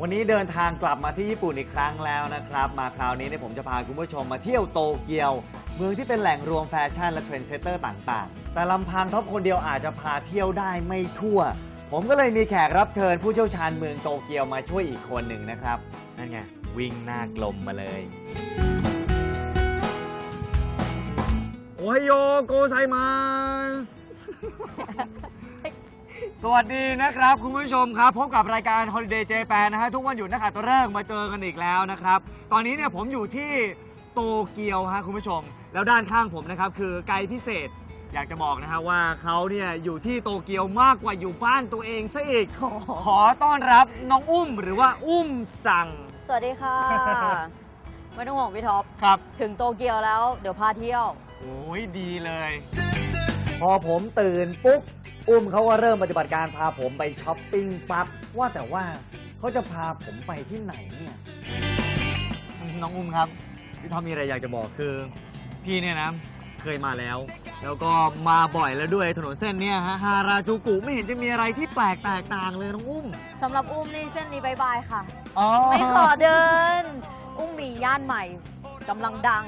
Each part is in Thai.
วันนี้เดินทางกลับมาที่ญี่ปุ่นอีกครั้งแล้วนะครับ มาคราวนี้เนี่ยผมจะพาคุณผู้ชมมาเที่ยวโตเกียว เมืองที่เป็นแหล่งรวมแฟชั่นและเทรนด์เซตเตอร์ต่างๆ แต่ลำพังท็อปคนเดียวอาจจะพาเที่ยวได้ไม่ทั่ว ผมก็เลยมีแขกรับเชิญผู้เชี่ยวชาญเมืองโตเกียวมาช่วยอีกคนหนึ่งนะครับ นั่นไงวิ่งหน้ากลมมาเลย โอไฮโยโกไซมัส สวัสดีนะครับ คุณผู้ชมครับ พบกับรายการ Holiday Japan นะฮะ ทุกวันหยุดนักขัตฤกษ์มาเจอกันอีกแล้วนะครับ ตอนนี้เนี่ยผมอยู่ที่โตเกียวฮะคุณผู้ชม แล้วด้านข้างผมนะครับ คือไกด์พิเศษ อยากจะบอกนะฮะว่าเขาเนี่ยอยู่ที่โตเกียวมากกว่าอยู่บ้านตัวเองซะอีก ขอต้อนรับน้องอุ้มหรือว่าอุ้มสั่ง สวัสดีค่ะ ไม่ต้องห่วงพี่ท็อป ครับ ถึงโตเกียวแล้ว เดี๋ยวพาเที่ยว โอ้ยดีเลย พอผมตื่นปุ๊บอุ้มเขาก็เริ่มปฏิบัติการพาผมไปช้อปปิ้งปั๊บว่าแต่ว่าเขาจะพาผมไปที่ไหนเนี่ย น้องอุ้มครับ พี่ท็อปมีอะไรอยากจะบอกคือ พี่เนี่ยนะ เคยมาแล้ว แล้วก็มาบ่อยแล้วด้วยถนนเส้นเนี้ยฮะฮาราจูกุไม่เห็นจะมีอะไรที่แปลกแตกต่างเลยน้องอุ้มสำหรับอุ้มนี่เส้นนี้บายบายค่ะ อ๋อไม่ขอเดิน อุ้มมีย่านใหม่กำลังดัง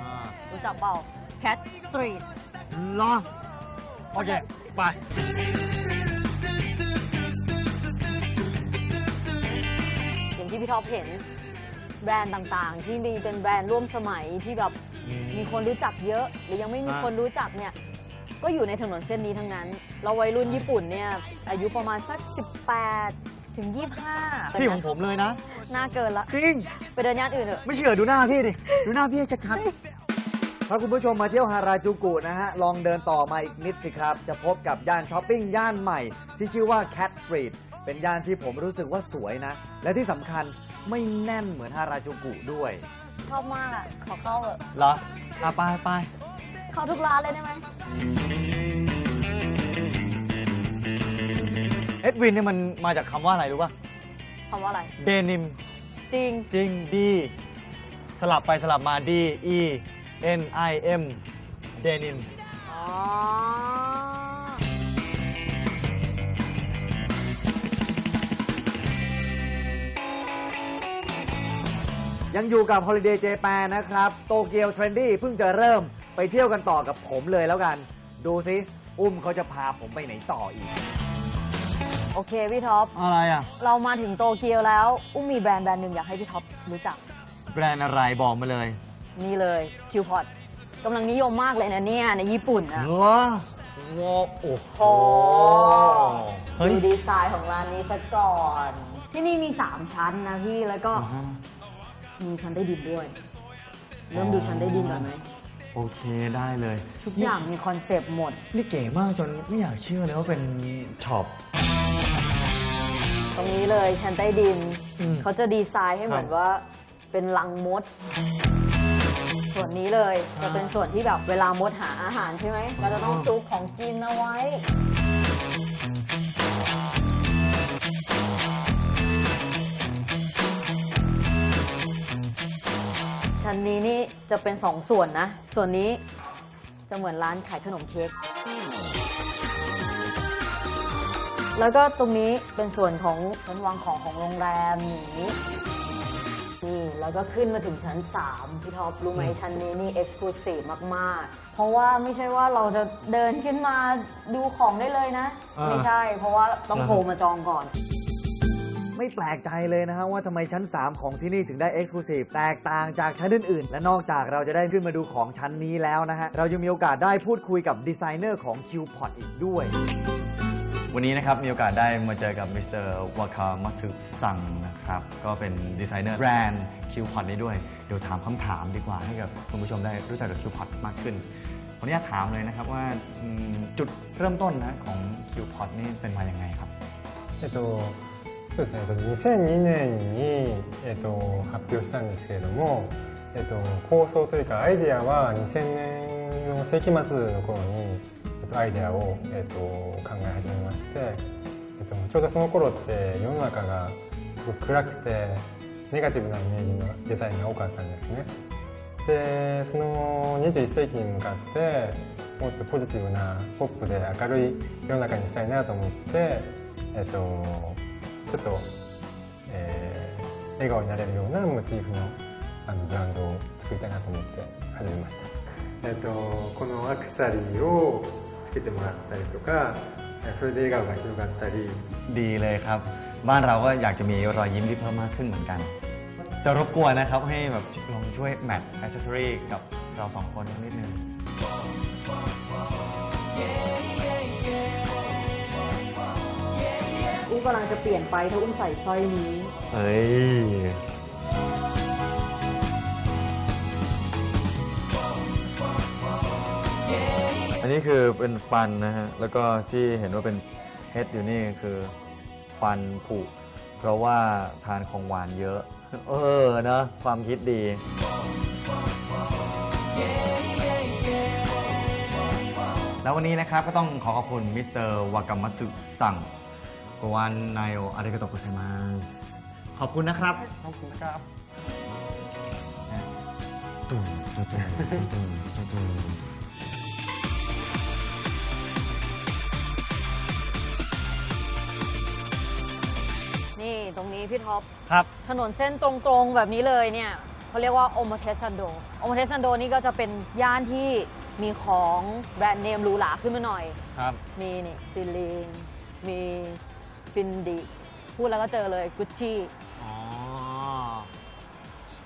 อ่ารู้จักเปล่า Cat Street เหรอ โอเค ไป อย่างที่พี่ท็อปเห็นแบรนด์ต่างๆ ที่มีเป็นแบรนด์ร่วมสมัยที่แบบมีคนรู้จักเยอะ หรือยังไม่มีอ่าคนรู้จักเนี่ย ก็อยู่ในถนนเส้นนี้ทั้งนั้น เราวัยรุ่นญี่ปุ่นเนี่ย อายุประมาณสัก 18 ถึง 25ที่ของผมเลยนะ หน้าเกินละ จริง ไปเดินย่านอื่นเถอะ ไม่เชื่อดูหน้าพี่ดิ ดูหน้าพี่ให้ชัดๆ ถ้าคุณผู้ชมมาเที่ยวฮาราจูกุนะฮะ ลองเดินต่อมาอีกนิดสิครับ จะพบกับย่านช้อปปิ้งย่านใหม่ ที่ชื่อว่า Cat Street เป็นย่านที่ผมรู้สึกว่าสวยนะ และที่สำคัญไม่แน่นเหมือนฮาราจูกุด้วยชอบมากอะ ขอเข้าเถอะเหรออะไปไปเข้าทุกร้านเลยได้ไหมเอ็ดวินเนี่ยมันมาจากคำว่าอะไรรู้ป่ะคำว่าอะไร เดนิม จริง จริงดี สลับไปสลับมา D E N I M เดนิมอ๋อ ยังอยู่กับ Holiday Japan นะครับ โตเกียวเทรนดี้เพิ่งจะเริ่มไปเที่ยวกันต่อกับผมเลยแล้วกัน ดูซิอุ้มเขาจะพาผมไปไหนต่ออีก โอเคพี่ท็อป อะไรอะ เรามาถึงโตเกียวแล้ว อุ้มมีแบรนด์แบรนด์หนึ่งอยากให้พี่ท็อปรู้จัก แบรนด์อะไรบอกมาเลย นี่เลยคิวพอ t กำลังนิยมมากเลยนะเนี่ยในญี่ปุ่นนะเหรอว้าวโอ้โห โอ้เฮ้ย ดูดีไซน์ของร้านนี้ซะก่อน ที่นี่มี 3 ชั้นนะพี่แล้วก็อ่าฮะมีชั้นได้ดินด้วย เริ่มดูชั้นได้ดินก่อนไหมโอเคได้เลย ทุกอย่างมีคอนเซปต์หมด นี่เก๋มากจนไม่อยากเชื่อเลยว่าเป็นช็อป ตรงนี้เลยชั้นใต้ดิน อืมเขาจะดีไซน์ให้เหมือนครับ ว่าเป็นรังมด ส่วนนี้เลย จะเป็นส่วนที่แบบเวลามดหาอาหารใช่ไหมก็จะต้องซุกของกินเอาไว้ ชั้นนี้นี่จะเป็นสองส่วนนะ ส่วนนี้จะเหมือนร้านขายขนมเค้กแล้วก็ตรงนี้เป็นส่วนของชั้นวางของของโรงแรมนี้ แล้วก็ขึ้นมาถึงชั้น 3 พี่ท็อปรู้ไหมชั้นนี้นี่เอ็กซ์คลูซีฟมาก ๆ เพราะว่าไม่ใช่ว่าเราจะเดินขึ้นมาดูของได้เลยนะ อ่า ไม่ใช่ เพราะว่าต้องโทรมาจองก่อน ไม่แปลกใจเลยนะฮะว่าทำไมชั้น 3 ของที่นี่ถึงได้ Exclusive แตกต่างจากชั้นอื่นๆ และนอกจากเราจะได้ขึ้นมาดูของชั้นนี้แล้วนะฮะ เรายังมีโอกาสได้พูดคุยกับดีไซเนอร์ของ QPOT อีกด้วย วันนี้นะครับ มีโอกาสได้มาเจอกับมิสเตอร์วาคามัสึซังนะครับ ก็เป็นดีไซเนอร์แบรนด์ QPOT นี้ด้วย เดี๋ยวถามคำถามดีกว่าให้กับคุณผู้ชมได้รู้จักกับ QPOT มากขึ้นวันนี้ถามเลยนะครับว่าอืมจุดเริ่มต้นนะของ QPOT นี่เป็นมาอย่างไงครับ えっと、そうですね、えっと2002年に、えっと、発表したんですけれども、えっと、構想というかアイデアは2000年の世紀末の頃に、えっと、 アイデアを、えっと、考え始めまして、えっと、ちょうどその頃って世の中がすごく暗くてネガティブなイメージのデザインが多かったんですね。でその21世紀に向かってもっとポジティブなポップで明るい世の中にしたいなと思って、えっと、ちょっとえー笑顔になれるようなモチーフのあのブランドを作りたいなと思って始めました、えっとこのアクセサリーをつけてもらったりとかえそれで笑顔が広がったり ดีเลยครับ บ้านเราก็อยากจะมีรอยยิ้มที่เพิ่มมากขึ้นเหมือนกัน จะรบกวนนะครับให้แบบลองช่วยแมทอ c เซสซอรีกับเราสองคนนิดนึง อุ้มกำลังจะเปลี่ยนไปถ้าอุ้มใส่สร้อยนี้ เฮ้ย นนี้คือเป็นฟันนะฮะ แล้วก็ที่เห็นว่าเป็นเพชรอยู่นี่คือฟันผุ เพราะว่าทานของหวานเยอะ เออเนอะความคิดดี แล้ววันนี้นะครับก็ต้องขอขอบคุณมิสเตอร์วากามัตสึสั่งกวนนายโออาริกาโตกุไซมาสขอบคุณนะครับ ขอบคุณครับตูตูตูตูตูตูนี่ พี่ท็อปครับ ถนนเส้นตรงๆแบบนี้เลยเนี่ยเขาเรียกว่าโอมเทสันโดโอมเทสันโดนี่ก็จะเป็นย่านที่มีของแบรนด์เนมหรูหราขึ้นมาหน่อย ครับ มีนี่ซิลีนมีฟินดิพูดแล้วก็เจอเลยกุชชี่ อ๋อ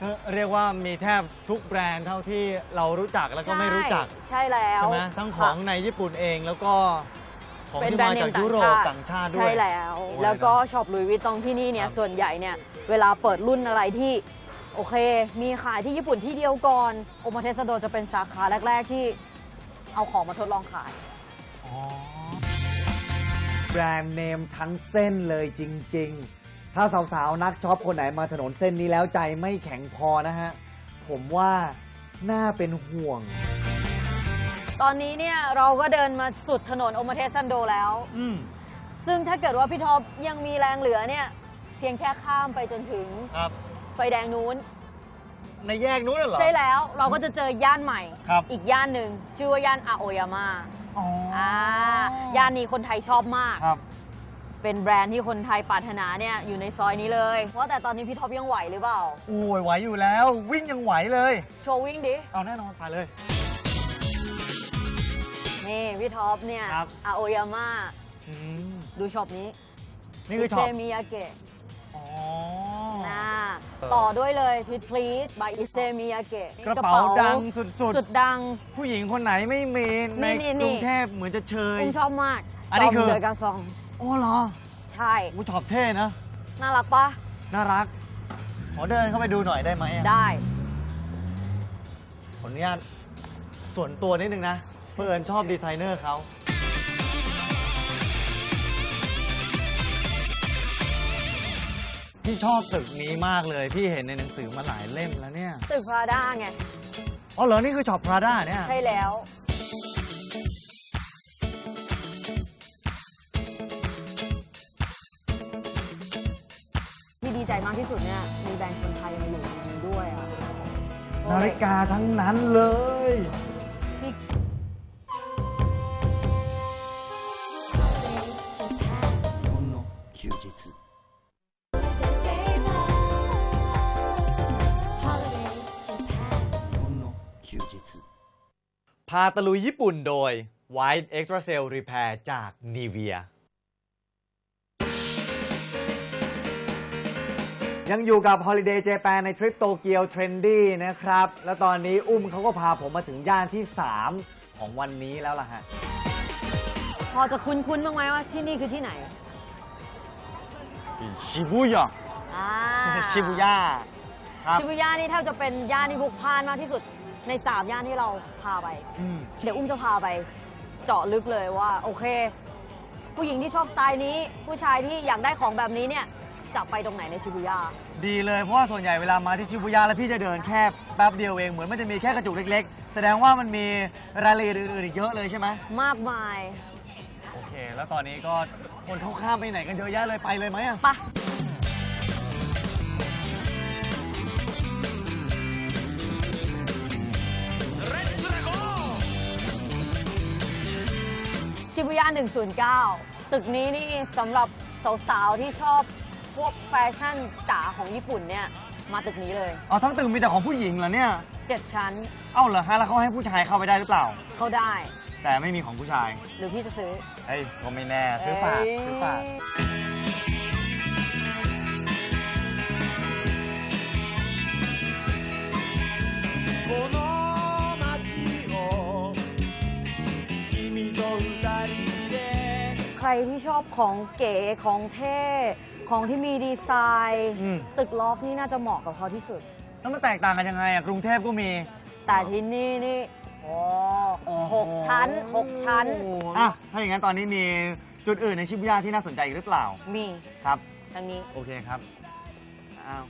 ก็เรียกว่ามีแทบทุกแบรนด์เท่าที่เรารู้จักแล้วก็ไม่รู้จัก ใช่แล้ว ใช่ไหมทั้งของในญี่ปุ่นเองแล้วก็ ของเป็นที่แบรนมาด์เนจากมยุโรปต่าต่างงชาชาติติด้วยใช่แล้ว โอ้ยแล้วก็ช็อปลุยวิตตองที่นี่เนี่ครับยส่วนใหญ่เนี่ยเวลาเปิดรุ่นอะไรที่ โอเค มีขายที่ญี่ปุ่นที่เดียวก่อนโอมาเทสโดจะเป็นสาขาแรก ๆ ที่เอาของมาทดลองขาย อ๋อแบรนด์เนมทั้งเส้นเลยจริง ๆ ถ้าสาวๆ นักช็อปคนไหนมาถนนเส้นนี้แล้วใจไม่แข็งพอนะฮะ ผมว่าน่าเป็นห่วง ตอนนี้เนี่ยเราก็เดินมาสุดถนนโอมาเทสันโดแล้ว อืมซึ่งถ้าเกิดว่าพี่ท็อปยังมีแรงเหลือเนี่ยเพียงแค่ข้ามไปจนถึงครับ ไฟแดงนู้น ในแยกนู้นน่ะเหรอ ใช่แล้วเราก็จะเจอย่านใหม่ ครับ อีกย่านหนึ่งชื่อว่าย่านอาโอยาม่าอ๋ออ่าย่านนี้คนไทยชอบมาก ครับ เป็นแบรนด์ที่คนไทยปรารถนาเนี่ยอยู่ในซอยนี้เลยว่าแต่ตอนนี้พี่ท็อปยังไหวหรือเปล่า โอ้ยไหวอยู่แล้ว วิ่งยังไหวเลย โชว์วิ่งดิ เอาแน่นอนไปเลย นี่พี่ท็อปเนี่ยครับ อาโอยาม่าอืมดูช็อปนี้นี่คือช็อปเซมิยาเกะอ๋อ นะเออต่อด้วยเลย Please Please by อิเซมิยาเกะกระเป๋าดังสุดๆ สุดดัง ผู้หญิงคนไหนไม่มีในนี่นี่กรุงเทพเหมือนจะเชยอุ้มชอบมากอันนี้คือเดอกาซองโอ้เหรอใช่ อู้ช็อปเท่นะ น่ารักปะน่ารัก ขอเดินเข้าไปดูหน่อยได้ไหมอะได้ ขออนุญาตส่วนตัวนิดนึงนะ เพื่อนชอบดีไซเนอร์เขา พี่ชอบตึกนี้มากเลย พี่เห็นในหนังสือมาหลายเล่มแล้วเนี่ย ตึกพราด้าไง อ๋อเหรอ นี่คือช็อปพราด้าเนี่ย ใช่แล้ว ที่ดีใจมากที่สุดเนี่ย มีแบรนด์คนไทยมาอยู่ในนี้ด้วยอะนาฬิกาทั้งนั้นเลย พาตะลุยญี่ปุ่นโดย White Extra Cell Repair จาก Nivea ยังอยู่กับ Holiday Japan ในทริปโตเกียวเทรนดี้นะครับ แล้วตอนนี้อุ้มเขาก็พาผมมาถึงย่านที่ 3 ของวันนี้แล้วล่ะฮะ พอจะคุ้นๆบ้างไหมว่าที่นี่คือที่ไหน ชิบุย่ะอ่าชิบุย่าครับ ชิบุย่านี่แทบจะเป็นย่านที่พลุกพล่านมากที่สุด ใน 3 ย่านที่เราพาไป อืม เดี๋ยวอุ้มจะพาไปเจาะลึกเลยว่า โอเค ผู้หญิงที่ชอบสไตล์นี้ ผู้ชายที่อยากได้ของแบบนี้เนี่ยจะไปตรงไหนในชิบุย่า ดีเลยเพราะว่าส่วนใหญ่เวลามาที่ชิบุย่าแล้วพี่จะเดินแค่แป๊บเดียวเองเหมือนมันจะมีแค่กระจุกเล็กๆ แสดงว่ามันมีรายละเอียดอื่นๆอีกเยอะเลยใช่ไหมมากมายโอเค แล้วตอนนี้ก็คนเข้าข้ามไปไหนกันเยอะแยะเลยไปเลยไหมอะ ปะ ชิบุย่า109 ตึกนี้นี่สำหรับสาวๆ ที่ชอบพวกแฟชั่นจ๋าของญี่ปุ่นเนี่ย มาตึกนี้เลย อ๋อทั้งตึกมีแต่ของผู้หญิงเหรอเนี่ยเจ็ดชั้น เอ้าเหรอฮะแล้วเขาให้ผู้ชายเข้าไปได้หรือเปล่า เข้าได้ แต่ไม่มีของผู้ชาย หรือพี่จะซื้อเฮ้ยก็ไม่แน่ซื้อฝากซื้อฝาก รที่ชอบของเก๋ของเท่ของที่มีดีไซน์ อืม ตึกลอฟนี่น่าจะเหมาะกับเขาที่สุด แล้วมันแตกต่างกันยังไงอะกรุงเทพก็มี แต่ที่นี่นี่โอ้โอ้โหกชั้นหกชั้น อะถ้าอย่างนั้นตอนนี้มีจุดอื่นในชิบุย่าที่น่าสนใจอีกหรือเปล่ามีครับ ทางนี้ โอเคครับอ้าว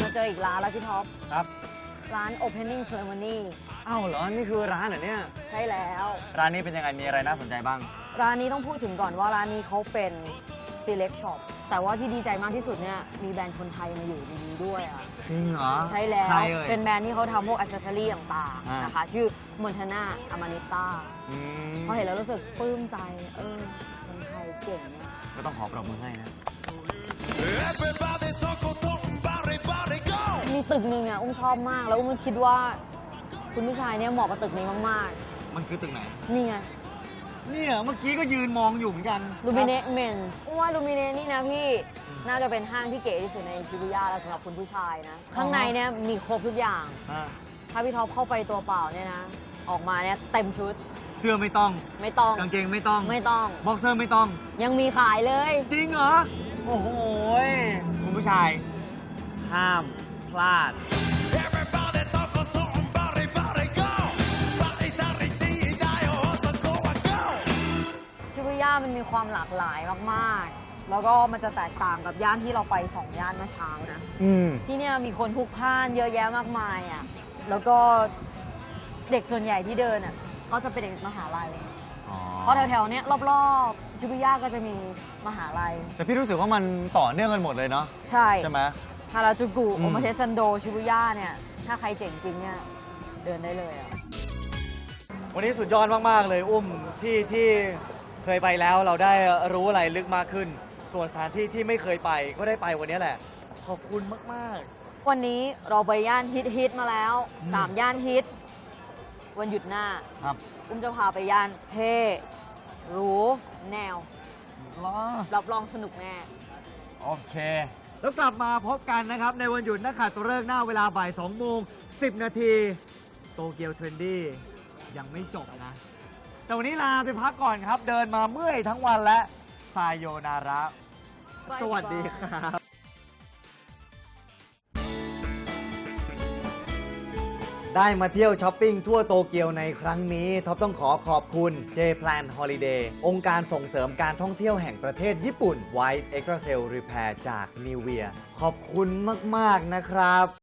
มาเจออีกร้านแล้วพี่ท็อปครับ ร้าน Opening Ceremony อ้าวเหรอ นี่คือร้านเหรอเนี่ย ใช่แล้ว ร้านนี้เป็นยังไง มีอะไรน่าสนใจบ้าง ร้านนี้ต้องพูดถึงก่อนว่าร้านนี้เขาเป็น select shop แต่ว่าที่ดีใจมากที่สุดเนี่ยมีแบรนด์คนไทยมาอยู่ในนี้ด้วยอะ จริงเหรอใช่แล้ว ใครเอ่ย เป็นแบรนด์ที่เขาทำพวกอ c เซสซอรี่ต่างอ่า ๆนะคะ ชื่อ Montana Amanita อืมพอเห็นแล้วรู้สึกปลื้มใจ เออ คนไทยเก่งเนี่ยก็ต้องขอปรบมือให้นะ Everybody と ตึกหนึ่งอะอุ้มชอบมาก แล้วอุ้มคิดว่า คุณผู้ชายเนี่ยเหมาะกับตึกนี้มากมันคือตึกไหน ๆ นี่ไงเนี่ยเมื่อกี้ก็ยืนมองอยู่เหมือนกันลูมิเนตเมนว่าลูมิเนตนี่นะพี่ น่าจะเป็นห้างที่เก๋ที่สุดในชิบุย่าแล้วสำหรับคุณผู้ชายนะ ข้างในเนี่ยมีครบทุกอย่าง อะถ้าพี่ท็อปเข้าไปตัวเปล่าเนี่ยนะ ออกมาเนี่ยเต็มชุด เสื้อไม่ต้อง ไม่ต้อง กางเกงไม่ต้อง ไม่ต้อง บ็อกเซอร์ไม่ต้อง ยังมีขายเลย จริงเหรอ โอ้โหยคุณผู้ชาย ห้ามพ ลาด ชิบูย่ามันมีความหลากหลายมากๆ แล้วก็มันจะแตกต่างกับย่านที่เราไปสองย่านเมื่อเช้านะที่เนี่ยมีคนพลุกพล่านเยอะแยะมากมายอะ แล้วก็เด็กส่วนใหญ่ที่เดินอะก็จะเป็นเด็กมหาลัย เพราะแถวๆเนี้ยรอบๆ ชิบุย่าก็จะมีมหาลัย แต่พี่รู้สึกว่ามันต่อเนื่องกันหมดเลยเนาะใช่ ใช่ไหม ฮาราจูกุอืมโอมาเทซันโดชิบุย่าเนี่ย ถ้าใครเจ๋งจริงเนี่ยเดินได้เลยอะวันนี้สุดยอดมาก ๆ เลยอุ้มที่ที่เคยไปแล้วเราได้รู้อะไรลึกมากขึ้น ส่วนสถานที่ที่ไม่เคยไปก็ได้ไปวันนี้แหละ ขอบคุณมากวันนี้เราไปย่านฮิตฮิตๆมาแล้วอืมสามย่านฮิต วันหยุดหน้าๆครับ อุ้มจะพาไปย่านเท่หรูแนวรอรับรองสนุกแน่ โอเค แล้วกลับมาพบกันนะครับ ในวันหยุดนักขัตฤกษ์หน้าเวลาบ่าย2โมง 10 นาที โตเกียวเทรนดี้ยังไม่จบนะ แต่วันนี้ลาไปพักก่อนครับ เดินมาเมื่อยทั้งวันและ ซายโยนาระ สวัสดีครับ ได้มาเที่ยวช้อปปิ้งทั่วโตเกียวในครั้งนี้ท็อปต้องขอขอบคุณ J Plan Holiday องค์การส่งเสริมการท่องเที่ยวแห่งประเทศญี่ปุ่น White Extra c e l Repair จาก New w e a ขอบคุณมาก ๆ นะครับ